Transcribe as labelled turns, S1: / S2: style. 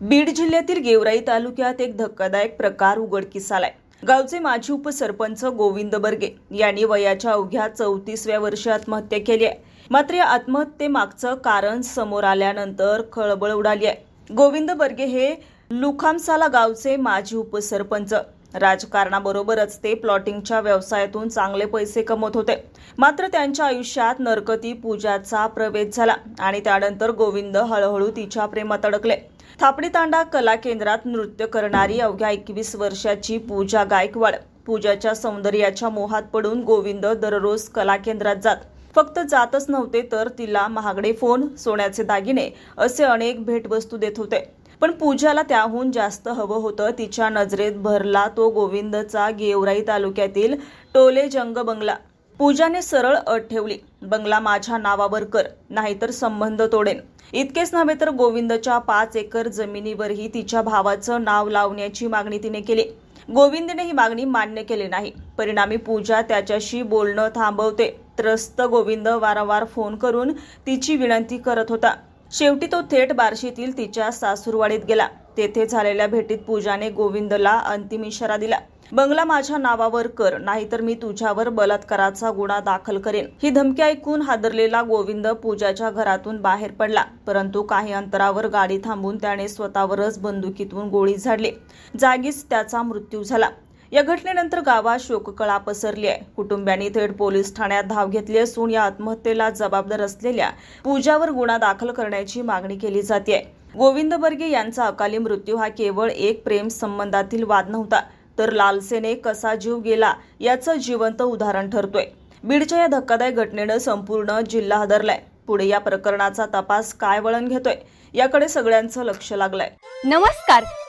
S1: बीड जिल्ह्यातील गेवराई तालुक्यात एक धक्कादायक प्रकार उघडकीस आलाय. गावचे माजी उपसरपंच गोविंद बर्गे यांनी वयाच्या अवघ्या चौतीसव्या वर्षी आत्महत्या केली आहे. मात्र या आत्महत्येमागचं कारण समोर आल्यानंतर खळबळ उडाली आहे. गोविंद बर्गे हे लुखामसाला गावचे माजी उपसरपंच. राजकारणाबरोबरच ते प्लॉटिंगच्या व्यवसायातून चांगले पैसे कमवत होते. मात्र त्यांच्या आयुष्यात नरकती पूजाचा प्रवेश झाला आणि त्यानंतर गोविंद हळूहळू तिच्या प्रेमात अडकले. थापडी तांडा कला केंद्रात नृत्य करणारी अवघ्या एकवीस वर्षाची पूजा गायकवाड. पूजाच्या सौंदर्याच्या मोहात पडून गोविंद दररोज कला केंद्रात जात. फक्त जातच नव्हते तर तिला महागडे फोन सोन्याचे दागिने असे अनेक भेटवस्तू देत होते. पण पूजाला त्याहून जास्त हवं होतं तिच्या नजरेत भरला तो गोविंदचा गेवराई तालुक्यातील टोले जंग बंगला. पूजाने सरळ अट ठेवली. बंगला माझ्या नावावर कर नाहीतर संबंध तोडेन. इतकेच नव्हे तर गोविंदच्या पाच एकर जमिनीवरही तिच्या भावाचं नाव लावण्याची मागणी तिने केली. गोविंदने ही मागणी मान्य केली नाही. परिणामी पूजा त्याच्याशी बोलणं थांबवते. त्रस्त गोविंद वारंवार फोन करून तिची विनंती करत होता. शेवटी तो थेट बार्शीतील तिच्या सासूरवाडीत गेला. तेथे झालेल्या भेटीत पूजाने गोविंदला अंतिम इशारा दिला. बंगला माझ्या नावावर कर नाहीतर मी तुझ्यावर बलात्काराचा गुन्हा दाखल करेन. ही धमकी ऐकून हादरलेला गोविंद पूजाच्या घरातून बाहेर पडला. परंतु काही अंतरावर गाडी थांबून त्याने स्वतःवरच बंदुकीतून गोळी झाडली. जागीच त्याचा मृत्यू झाला. या घटनेनंतर गावात शोककळा पसरली आहे. कुटुंबियांनी थेट पोलीस ठाण्यात धाव घेतली असून या आत्महत्येला जबाबदार असलेल्या पूजावर गुन्हा दाखल करण्याची मागणी केली जाते. गोविंद बर्गे यांचा अकाली मृत्यू हा केवळ एक प्रेम संबंधातील वाद नव्हता तर लालसेने कसा जीव गेला याचं जिवंत उदाहरण ठरतोय. बीडच्या या धक्कादायक घटनेनं संपूर्ण जिल्हा हादरलाय. पुढे या प्रकरणाचा तपास काय वळण घेतोय याकडे सगळ्यांचं लक्ष लागलंय.
S2: नमस्कार